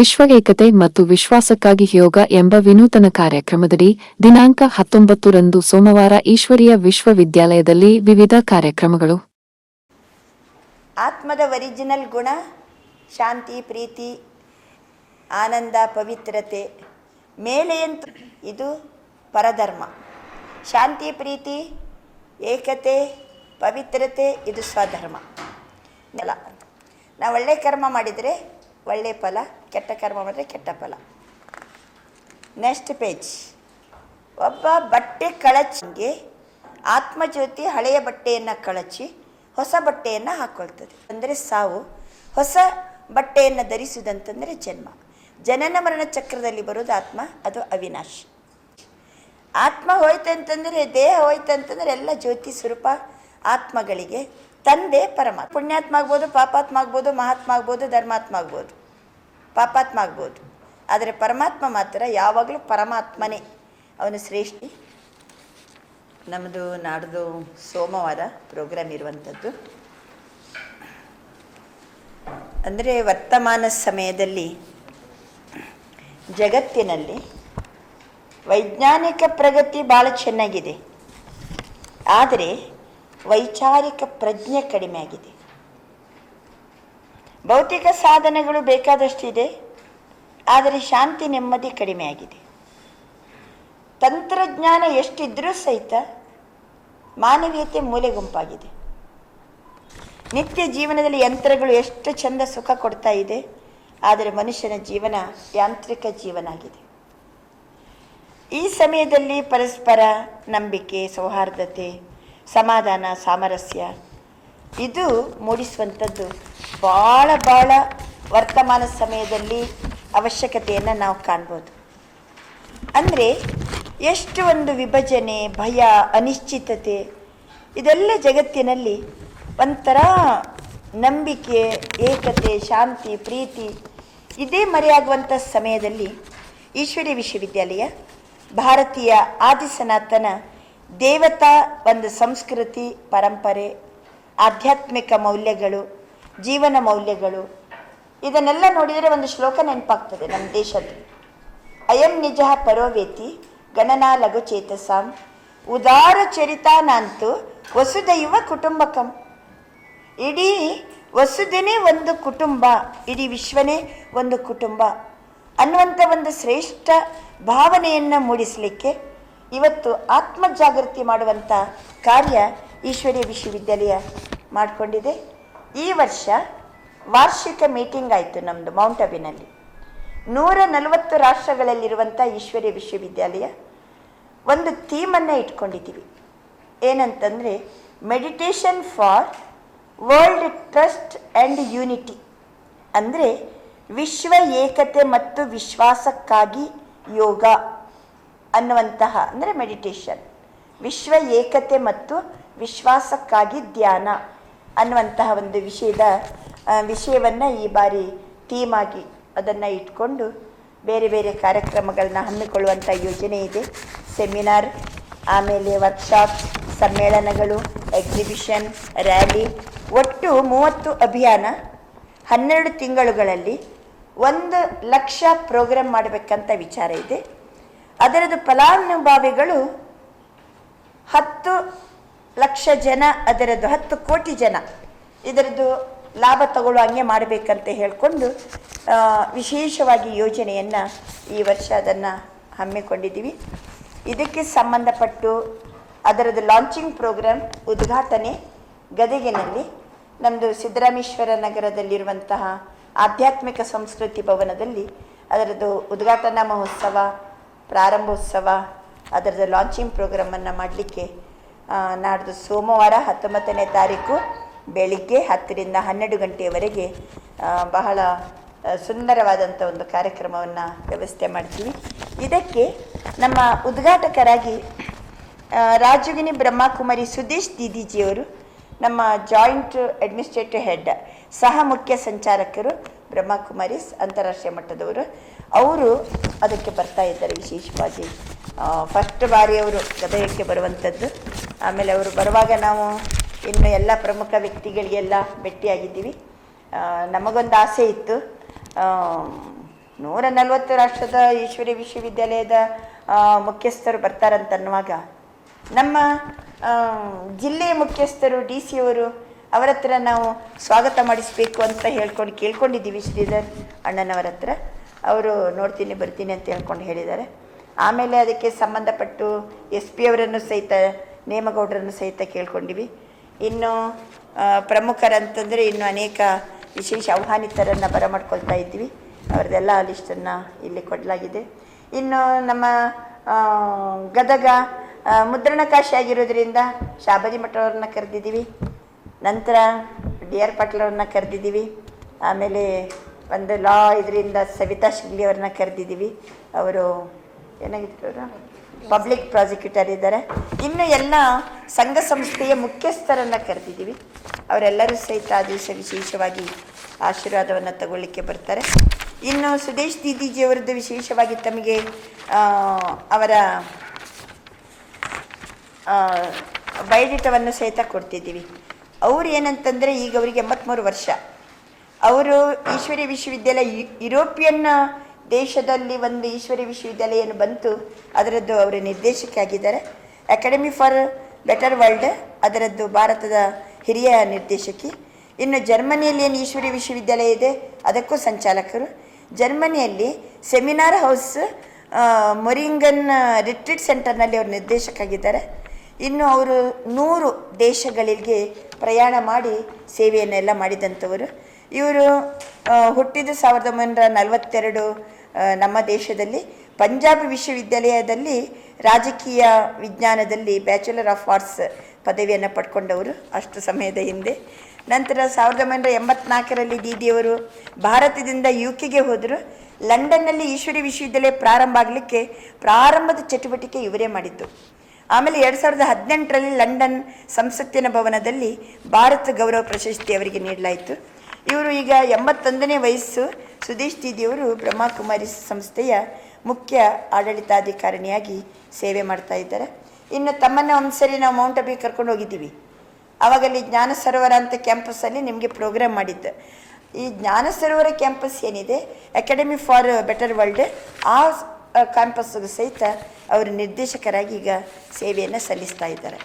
ವಿಶ್ವ ಏಕತೆ ಮತ್ತು ವಿಶ್ವಾಸಕ್ಕಾಗಿ ಯೋಗ ಎಂಬ ವಿನೂತನ ಕಾರ್ಯಕ್ರಮದಡಿ ದಿನಾಂಕ ಹತ್ತೊಂಬತ್ತರಂದು ಸೋಮವಾರ ಈಶ್ವರಿಯ ವಿಶ್ವವಿದ್ಯಾಲಯದಲ್ಲಿ ವಿವಿಧ ಕಾರ್ಯಕ್ರಮಗಳು. ಆತ್ಮದ ಒರಿಜಿನಲ್ ಗುಣ, ಶಾಂತಿ, ಪ್ರೀತಿ, ಆನಂದ, ಪವಿತ್ರತೆ, ಮೇಲೆಯಂತ ಇದು ಪರಧರ್ಮ. ಶಾಂತಿ, ಪ್ರೀತಿ, ಏಕತೆ, ಪವಿತ್ರತೆ ಇದು ಸ್ವಧರ್ಮ. ನೆಲ ನಾವು ಒಳ್ಳೆ ಕರ್ಮ ಮಾಡಿದರೆ ಒಳ್ಳೆ ಫಲ. ಕೆಟ್ಟ ಕರ್ಮ ಮಾಡಿದ್ರೆ ಕೆಟ್ಟ ಫಲ. ನೆಕ್ಸ್ಟ್ ಪೇಜ್ ಒಬ್ಬ ಬಟ್ಟೆ ಕಳಚಿಗೆ ಆತ್ಮಜ್ಯೋತಿ ಹಳೆಯ ಬಟ್ಟೆಯನ್ನು ಕಳಚಿ, ಹೊಸ ಬಟ್ಟೆಯನ್ನು ಹಾಕ್ಕೊಳ್ತದೆ ಅಂದರೆ ಸಾವು, ಹೊಸ ಬಟ್ಟೆಯನ್ನು ಧರಿಸುವುದಂತಂದರೆ ಜನ್ಮ. ಜನನ ಮರಣ ಚಕ್ರದಲ್ಲಿ ಬರೋದು ಆತ್ಮ, ಅದು ಅವಿನಾಶ್. ಆತ್ಮ ಹೋಯ್ತು ಅಂತಂದರೆ ದೇಹ ಹೋಯ್ತು ಅಂತಂದರೆ ಎಲ್ಲ ಜ್ಯೋತಿ ಸ್ವರೂಪ ಆತ್ಮಗಳಿಗೆ ತಂದೆ ಪರಮಾತ್ಮ. ಪುಣ್ಯಾತ್ಮ ಆಗ್ಬೋದು, ಪಾಪಾತ್ಮ ಆಗ್ಬೋದು, ಮಹಾತ್ಮ ಆಗ್ಬೋದು, ಧರ್ಮಾತ್ಮ ಆಗ್ಬೋದು. ಪಾಪಾತ್ಮ ಆಗ್ಬೋದು ಆದರೆ ಪರಮಾತ್ಮ ಮಾತ್ರ ಯಾವಾಗಲೂ ಪರಮಾತ್ಮನೇ. ಅವನು ಶ್ರೇಷ್ಠಿ. ನಮ್ಮದು ನಾಡ್ದು ಸೋಮವಾರ ಪ್ರೋಗ್ರಾಮ್ ಇರುವಂಥದ್ದು ಅಂದರೆ ವರ್ತಮಾನ ಸಮಯದಲ್ಲಿ ಜಗತ್ತಿನಲ್ಲಿ ವೈಜ್ಞಾನಿಕ ಪ್ರಗತಿ ಭಾಳ ಚೆನ್ನಾಗಿದೆ. ಆದರೆ ವೈಚಾರಿಕ ಪ್ರಜ್ಞೆ ಕಡಿಮೆ ಆಗಿದೆ. ಭೌತಿಕ ಸಾಧನೆಗಳು ಬೇಕಾದಷ್ಟಿದೆ, ಆದರೆ ಶಾಂತಿ ನೆಮ್ಮದಿ ಕಡಿಮೆಯಾಗಿದೆ. ತಂತ್ರಜ್ಞಾನ ಎಷ್ಟಿದ್ರೂ ಸಹಿತ ಮಾನವೀಯತೆ ಮೂಲೆ ಗುಂಪಾಗಿದೆ ನಿತ್ಯ ಜೀವನದಲ್ಲಿ ಯಂತ್ರಗಳು ಎಷ್ಟು ಚಂದ ಸುಖ ಕೊಡ್ತಾ ಇದೆ, ಆದರೆ ಮನುಷ್ಯನ ಜೀವನ ಯಾಂತ್ರಿಕ ಜೀವನ ಆಗಿದೆ. ಈ ಸಮಯದಲ್ಲಿ ಪರಸ್ಪರ ನಂಬಿಕೆ, ಸೌಹಾರ್ದತೆ, ಸಮಾಧಾನ, ಸಾಮರಸ್ಯ, ಇದು ಮೂಡಿಸುವಂಥದ್ದು ಭಾಳ ಭಾಳ ವರ್ತಮಾನ ಸಮಯದಲ್ಲಿ ಅವಶ್ಯಕತೆಯನ್ನು ನಾವು ಕಾಣ್ಬೋದು. ಅಂದರೆ ಎಷ್ಟು ಒಂದು ವಿಭಜನೆ, ಭಯ, ಅನಿಶ್ಚಿತತೆ, ಇದೆಲ್ಲ ಜಗತ್ತಿನಲ್ಲಿ ಒಂಥರ ನಂಬಿಕೆ, ಏಕತೆ, ಶಾಂತಿ, ಪ್ರೀತಿ, ಇದೇ ಮರೆಯಾಗುವಂಥ ಸಮಯದಲ್ಲಿ ಈಶ್ವರಿ ವಿಶ್ವವಿದ್ಯಾಲಯ ಭಾರತೀಯ ಆದಿ ಸನಾತನ ದೇವತಾ ಒಂದು ಸಂಸ್ಕೃತಿ, ಪರಂಪರೆ, ಆಧ್ಯಾತ್ಮಿಕ ಮೌಲ್ಯಗಳು ಜೀವನ ಮೌಲ್ಯಗಳು. ಇದನ್ನೆಲ್ಲ ನೋಡಿದರೆ ಒಂದು ಶ್ಲೋಕ ನೆನಪಾಗ್ತದೆ ನಮ್ಮ ದೇಶದ್ದು. ಅಯಂ ನಿಜ ಪರೋವೇತಿ ಗಣನಾ ಲಘು ಚೇತಸಾಂ. ಉದಾರ ಚರಿತಾನಂತೂ ವಸುದೈವ ಕುಟುಂಬಕಂ. ಇಡೀ ವಸುದೇನೇ ಒಂದು ಕುಟುಂಬ, ಇಡೀ ವಿಶ್ವನೇ ಒಂದು ಕುಟುಂಬ. ಅನ್ನುವಂಥ ಒಂದು ಶ್ರೇಷ್ಠ ಭಾವನೆಯನ್ನು ಮೂಡಿಸಲಿಕ್ಕೆ ಇವತ್ತು ಆತ್ಮ ಜಾಗೃತಿ ಮಾಡುವಂಥ ಕಾರ್ಯ ಈಶ್ವರೀಯ ವಿಶ್ವವಿದ್ಯಾಲಯ ಮಾಡಿಕೊಂಡಿದೆ. ಈ ವರ್ಷ ವಾರ್ಷಿಕ ಮೀಟಿಂಗ್ ಆಯಿತು ನಮ್ಮದು ಮೌಂಟ್ ಅಬಿನಲ್ಲಿ ನೂರ ನಲವತ್ತು ರಾಷ್ಟ್ರಗಳಲ್ಲಿರುವಂಥ ಈಶ್ವರ್ಯ ವಿಶ್ವವಿದ್ಯಾಲಯ. ಒಂದು ಥೀಮನ್ನು ಇಟ್ಕೊಂಡಿದ್ದೀವಿ. ಏನಂತಂದರೆ meditation for world trust and unity ಅಂದರೆ, ವಿಶ್ವ ಏಕತೆ ಮತ್ತು ವಿಶ್ವಾಸಕ್ಕಾಗಿ ಯೋಗ ಅನ್ನುವಂತಹ, ಅಂದರೆ ಮೆಡಿಟೇಷನ್ ವಿಶ್ವ ಏಕತೆ ಮತ್ತು ವಿಶ್ವಾಸಕ್ಕಾಗಿ ಧ್ಯಾನ. ಅನ್ನುವಂತಹ ಒಂದು ವಿಷಯದ ವಿಷಯವನ್ನು ಈ ಬಾರಿ ಥೀಮಾಗಿ ಅದನ್ನು ಇಟ್ಕೊಂಡು ಬೇರೆ ಬೇರೆ ಕಾರ್ಯಕ್ರಮಗಳನ್ನ ಹಮ್ಮಿಕೊಳ್ಳುವಂಥ ಯೋಜನೆ ಇದೆ. ಸೆಮಿನಾರ್ ಆಮೇಲೆ ವರ್ಕ್ಶಾಪ್ ಸಮ್ಮೇಳನಗಳು ಎಕ್ಸಿಬಿಷನ್ ರ್ಯಾಲಿ ಒಟ್ಟು ಮೂವತ್ತು ಅಭಿಯಾನ ಹನ್ನೆರಡು ತಿಂಗಳುಗಳಲ್ಲಿ ಒಂದು ಲಕ್ಷ ಪ್ರೋಗ್ರಾಮ್ ಮಾಡಬೇಕಂತ ವಿಚಾರ ಇದೆ. ಅದರದ್ದು ಫಲಾನುಭವಿಗಳು ಹತ್ತು ಲಕ್ಷ ಜನ, ಅದರದ್ದು ಹತ್ತು ಕೋಟಿ ಜನ ಇದರದ್ದು ಲಾಭ ತಗೊಳ್ಳೋ ಹಂಗೆ ಮಾಡಬೇಕಂತ ಹೇಳಿಕೊಂಡು ವಿಶೇಷವಾಗಿ ಯೋಜನೆಯನ್ನು ಈ ವರ್ಷ ಅದನ್ನು ಹಮ್ಮಿಕೊಂಡಿದ್ದೀವಿ. ಇದಕ್ಕೆ ಸಂಬಂಧಪಟ್ಟು ಅದರದ್ದು ಲಾಂಚಿಂಗ್ ಪ್ರೋಗ್ರಾಮ್ ಉದ್ಘಾಟನೆ ಗದಗಿನಲ್ಲಿ. ನಮ್ಮದು ಸಿದ್ದರಾಮೇಶ್ವರ ನಗರದಲ್ಲಿರುವಂತಹ ಆಧ್ಯಾತ್ಮಿಕ ಸಂಸ್ಕೃತಿ ಭವನದಲ್ಲಿ ಅದರದ್ದು ಉದ್ಘಾಟನಾ ಮಹೋತ್ಸವ, ಪ್ರಾರಂಭೋತ್ಸವ, ಅದರದ್ದು ಲಾಂಚಿಂಗ್ ಪ್ರೋಗ್ರಾಮನ್ನು ಮಾಡಲಿಕ್ಕೆ ನಾಡ್ದು ಸೋಮವಾರ ಹತ್ತೊಂಬತ್ತನೇ ತಾರೀಕು ಬೆಳಿಗ್ಗೆ ಹತ್ತರಿಂದ ಹನ್ನೆರಡು ಗಂಟೆಯವರೆಗೆ ಬಹಳ ಸುಂದರವಾದಂಥ ಒಂದು ಕಾರ್ಯಕ್ರಮವನ್ನು ವ್ಯವಸ್ಥೆ ಮಾಡ್ತೀವಿ. ಇದಕ್ಕೆ ನಮ್ಮ ಉದ್ಘಾಟಕರಾಗಿ ರಾಜಗಿನಿ ಬ್ರಹ್ಮಕುಮಾರಿ ಸುದೀಶ್ ದೀದಿಜಿಯವರು, ನಮ್ಮ ಜಾಯಿಂಟ್ ಅಡ್ಮಿನಿಸ್ಟ್ರೇಟಿವ್ ಹೆಡ್, ಸಹ ಮುಖ್ಯ ಸಂಚಾರಕರು ಬ್ರಹ್ಮಕುಮಾರಿ ಅಂತಾರಾಷ್ಟ್ರೀಯ ಮಟ್ಟದವರು, ಅವರು ಅದಕ್ಕೆ ಬರ್ತಾ ಇದ್ದಾರೆ ವಿಶೇಷವಾಗಿ. ಫಸ್ಟ್ ಬಾರಿ ಅವರು ಗದಗಕ್ಕೆ ಬರುವಂಥದ್ದು ಆಮೇಲೆ ಅವರು ಬರುವಾಗ ನಾವು ಇನ್ನು ಎಲ್ಲ ಪ್ರಮುಖ ವ್ಯಕ್ತಿಗಳಿಗೆಲ್ಲ ಭೇಟಿಯಾಗಿದ್ದೀವಿ. ನಮಗೊಂದು ಆಸೆ ಇತ್ತು. ನೂರ ನಲವತ್ತು ರಾಷ್ಟ್ರದ ಈಶ್ವರಿ ವಿಶ್ವವಿದ್ಯಾಲಯದ ಮುಖ್ಯಸ್ಥರು ಬರ್ತಾರಂತನ್ನುವಾಗ ನಮ್ಮ ಜಿಲ್ಲೆಯ ಮುಖ್ಯಸ್ಥರು ಡಿ ಸಿ ಅವರು ಅವರ ಹತ್ರ ನಾವು ಸ್ವಾಗತ ಮಾಡಿಸ್ಬೇಕು ಅಂತ ಹೇಳ್ಕೊಂಡು ಕೇಳ್ಕೊಂಡಿದ್ದೀವಿ ಶ್ರೀಧರ್ ಅಣ್ಣನವರ ಹತ್ರ. ಅವರು ನೋಡ್ತೀನಿ, ಬರ್ತೀನಿ ಅಂತ ಹೇಳ್ಕೊಂಡು ಹೇಳಿದ್ದಾರೆ. ಆಮೇಲೆ ಅದಕ್ಕೆ ಸಂಬಂಧಪಟ್ಟು ಎಸ್ ಪಿ ಅವರನ್ನು ಸಹಿತ ನೇಮಗೌಡರನ್ನು ಸಹಿತ ಕೇಳ್ಕೊಂಡಿವಿ. ಇನ್ನು ಪ್ರಮುಖರಂತಂದರೆ ಇನ್ನು ಅನೇಕ ವಿಶೇಷ ಆಹ್ವಾನಿತರನ್ನು ಬರಮಾಡ್ಕೊಳ್ತಾ ಇದ್ವಿ. ಅವ್ರದ್ದೆಲ್ಲ ಲಿಸ್ಟನ್ನು ಇಲ್ಲಿ ಕೊಡಲಾಗಿದೆ. ಇನ್ನು ನಮ್ಮ ಗದಗ ಮುದ್ರಣ ಮುದ್ರಣಕಾಶಿ ಆಗಿರೋದ್ರಿಂದ ಶಾಬಾಜಿ ಮಠವ್ರನ್ನ ಕರೆದಿದ್ದೀವಿ. ನಂತರ ಡಿ ಆರ್ ಪಾಟೀಲ್ ಅವ್ರನ್ನ ಕರೆದಿದ್ದೀವಿ. ಆಮೇಲೆ ಒಂದು ಲಾ ಇದರಿಂದ ಸವಿತಾ ಶಿಗ್ಲಿ ಅವ್ರನ್ನ ಕರೆದಿದ್ದೀವಿ. ಅವರು ಏನಾಗಿತ್ತು ಅವರು ಪಬ್ಲಿಕ್ ಪ್ರಾಸಿಕ್ಯೂಟರ್ ಇದ್ದಾರೆ. ಇನ್ನು ಎಲ್ಲ ಸಂಘ ಸಂಸ್ಥೆಯ ಮುಖ್ಯಸ್ಥರನ್ನು ಕರೆದಿದ್ದೀವಿ. ಅವರೆಲ್ಲರೂ ಸಹಿತ ಆ ದಿವಸ ವಿಶೇಷವಾಗಿ ಆಶೀರ್ವಾದವನ್ನು ತಗೊಳ್ಳಿಕ್ಕೆ ಬರ್ತಾರೆ. ಇನ್ನು ಸುದೇಶ್ ದೀದಿಜಿಯವರದ್ದು ವಿಶೇಷವಾಗಿ ತಮಗೆ ಅವರ ಬಯೋಡೇಟವನ್ನು ಸಹಿತ ಕೊಡ್ತಿದ್ದೀವಿ. ಅವ್ರು ಏನಂತಂದರೆ ಈಗ ಅವರಿಗೆ ಎಂಬತ್ತ್ಮೂರು ವರ್ಷ. ಅವರು ಈಶ್ವರಿ ವಿಶ್ವವಿದ್ಯಾಲಯ ಯುರೋಪಿಯನ್ ದೇಶದಲ್ಲಿ ಒಂದು ಈಶ್ವರಿ ವಿಶ್ವವಿದ್ಯಾಲಯ ಏನು ಬಂತು, ಅದರದ್ದು ಅವರ ನಿರ್ದೇಶಕಿ ಆಗಿದ್ದಾರೆ ಅಕಾಡೆಮಿ ಫಾರ್ ಬೆಟರ್ ವರ್ಲ್ಡ್ ಅದರದ್ದು ಭಾರತದ ಹಿರಿಯ ನಿರ್ದೇಶಕಿ. ಇನ್ನು ಜರ್ಮನಿಯಲ್ಲಿ ಏನು ಈಶ್ವರಿ ವಿಶ್ವವಿದ್ಯಾಲಯ ಇದೆ, ಅದಕ್ಕೂ ಸಂಚಾಲಕರು. ಜರ್ಮನಿಯಲ್ಲಿ ಸೆಮಿನಾರ್ ಹೌಸ್ ಮೊರಿಂಗನ್ ರಿಟ್ರೀಟ್ ಸೆಂಟರ್ನಲ್ಲಿ ಅವರು ನಿರ್ದೇಶಕಾಗಿದ್ದಾರೆ ಇನ್ನು ಅವರು ನೂರು ದೇಶಗಳಿಗೆ ಪ್ರಯಾಣ ಮಾಡಿ ಸೇವೆಯನ್ನೆಲ್ಲ ಮಾಡಿದಂಥವರು. ಇವರು ಹುಟ್ಟಿದ ಸಾವಿರದ ಒಂಬೈನೂರ ನಲವತ್ತೆರಡು ನಮ್ಮ ದೇಶದಲ್ಲಿ ಪಂಜಾಬ್ ವಿಶ್ವವಿದ್ಯಾಲಯದಲ್ಲಿ ರಾಜಕೀಯ ವಿಜ್ಞಾನದಲ್ಲಿ ಬ್ಯಾಚುಲರ್ ಆಫ್ ಆರ್ಟ್ಸ್ ಪದವಿಯನ್ನು ಪಡ್ಕೊಂಡವರು ಅಷ್ಟು ಸಮಯದ ಹಿಂದೆ. ನಂತರ ಸಾವಿರದ ಒಂಬೈನೂರ ಎಂಬತ್ನಾಲ್ಕರಲ್ಲಿ ದೀದಿಯವರು ಭಾರತದಿಂದ ಯು ಕೆಗೆ ಹೋದರು. ಲಂಡನ್ನಲ್ಲಿ ಈಶ್ವರಿ ವಿಶ್ವವಿದ್ಯಾಲಯ ಪ್ರಾರಂಭ ಆಗಲಿಕ್ಕೆ ಪ್ರಾರಂಭದ ಚಟುವಟಿಕೆ ಇವರೇ ಮಾಡಿದ್ದು. ಆಮೇಲೆ ಎರಡು ಸಾವಿರದ ಹದಿನೆಂಟರಲ್ಲಿ ಲಂಡನ್ ಸಂಸತ್ತಿನ ಭವನದಲ್ಲಿ ಭಾರತ ಗೌರವ ಪ್ರಶಸ್ತಿ ಅವರಿಗೆ ನೀಡಲಾಯಿತು. ಇವರು ಈಗ ಎಂಬತ್ತೊಂದನೇ ವಯಸ್ಸು. ಸುದೇಶ್ ದೀದಿಯವರು ಬ್ರಹ್ಮಕುಮಾರಿ ಸಂಸ್ಥೆಯ ಮುಖ್ಯ ಆಡಳಿತಾಧಿಕಾರಿಣಿಯಾಗಿ ಸೇವೆ ಮಾಡ್ತಾ ಇದ್ದಾರೆ. ಇನ್ನು ತಮ್ಮನ್ನ ಒಂದ್ಸರಿ ನಾವು ಮೌಂಟ್ ಅಬಿ ಕರ್ಕೊಂಡು ಹೋಗಿದ್ದೀವಿ. ಆವಾಗಲ್ಲಿ ಜ್ಞಾನ ಸರೋವರ ಅಂತ ಕ್ಯಾಂಪಸ್ಸಲ್ಲಿ ನಿಮಗೆ ಪ್ರೋಗ್ರಾಮ್ ಮಾಡಿದ್ದು. ಈ ಜ್ಞಾನ ಸರೋವರ ಕ್ಯಾಂಪಸ್ ಏನಿದೆ ಅಕಾಡೆಮಿ ಫಾರ್ ಬೆಟರ್ ವರ್ಲ್ಡ್ ಆ ಕ್ಯಾಂಪಸ್ಗೂ ಸಹಿತ ಅವರು ನಿರ್ದೇಶಕರಾಗಿ ಈಗ ಸೇವೆಯನ್ನು ಸಲ್ಲಿಸ್ತಾ ಇದ್ದಾರೆ.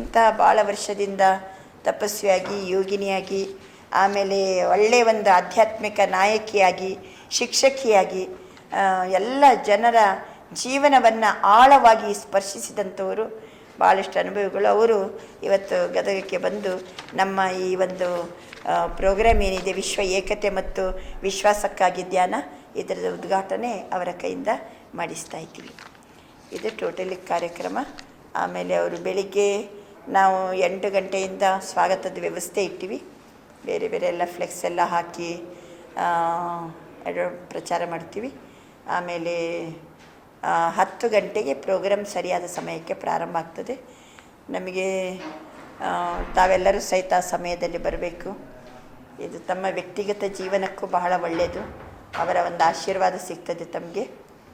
ಇಂತಹ ಭಾಳ ವರ್ಷದಿಂದ ತಪಸ್ವಿಯಾಗಿ ಯೋಗಿನಿಯಾಗಿ ಆಮೇಲೆ ಒಳ್ಳೆಯ ಒಂದು ಆಧ್ಯಾತ್ಮಿಕ ನಾಯಕಿಯಾಗಿ, ಶಿಕ್ಷಕಿಯಾಗಿ ಎಲ್ಲ ಜನರ ಜೀವನವನ್ನು ಆಳವಾಗಿ ಸ್ಪರ್ಶಿಸಿದಂಥವರು ಭಾಳಷ್ಟು ಅನುಭವಿಗಳು. ಅವರು ಇವತ್ತು ಗದಗಕ್ಕೆ ಬಂದು ನಮ್ಮ ಈ ಒಂದು ಪ್ರೋಗ್ರಾಮ್ ಏನಿದೆ, ವಿಶ್ವ ಏಕತೆ ಮತ್ತು ವಿಶ್ವಾಸಕ್ಕಾಗಿ ಧ್ಯಾನ ಇದರದ ಉದ್ಘಾಟನೆ ಅವರ ಕೈಯಿಂದ ಮಾಡಿಸ್ತಾ ಇದ್ದೀವಿ. ಇದು ಟೋಟಲಿ ಕಾರ್ಯಕ್ರಮ. ಆಮೇಲೆ ಅವರು ಬೆಳಿಗ್ಗೆ ನಾವು ಎಂಟು ಗಂಟೆಯಿಂದ ಸ್ವಾಗತದ ವ್ಯವಸ್ಥೆ ಇಟ್ಟಿವಿ. ಬೇರೆ ಬೇರೆ ಎಲ್ಲ ಫ್ಲೆಕ್ಸ್ ಎಲ್ಲ ಹಾಕಿ ಪ್ರಚಾರ ಮಾಡ್ತೀವಿ. ಆಮೇಲೆ ಹತ್ತು ಗಂಟೆಗೆ ಪ್ರೋಗ್ರಾಮ್ ಸರಿಯಾದ ಸಮಯಕ್ಕೆ ಪ್ರಾರಂಭ ಆಗ್ತದೆ. ನಮಗೆ ತಾವೆಲ್ಲರೂ ಸಹಿತ ಸಮಯದಲ್ಲಿ ಬರಬೇಕು. ಇದು ತಮ್ಮ ವ್ಯಕ್ತಿಗತ ಜೀವನಕ್ಕೂ ಬಹಳ ಒಳ್ಳೆಯದು. ಅವರ ಒಂದು ಆಶೀರ್ವಾದ ಸಿಗ್ತದೆ ತಮಗೆ.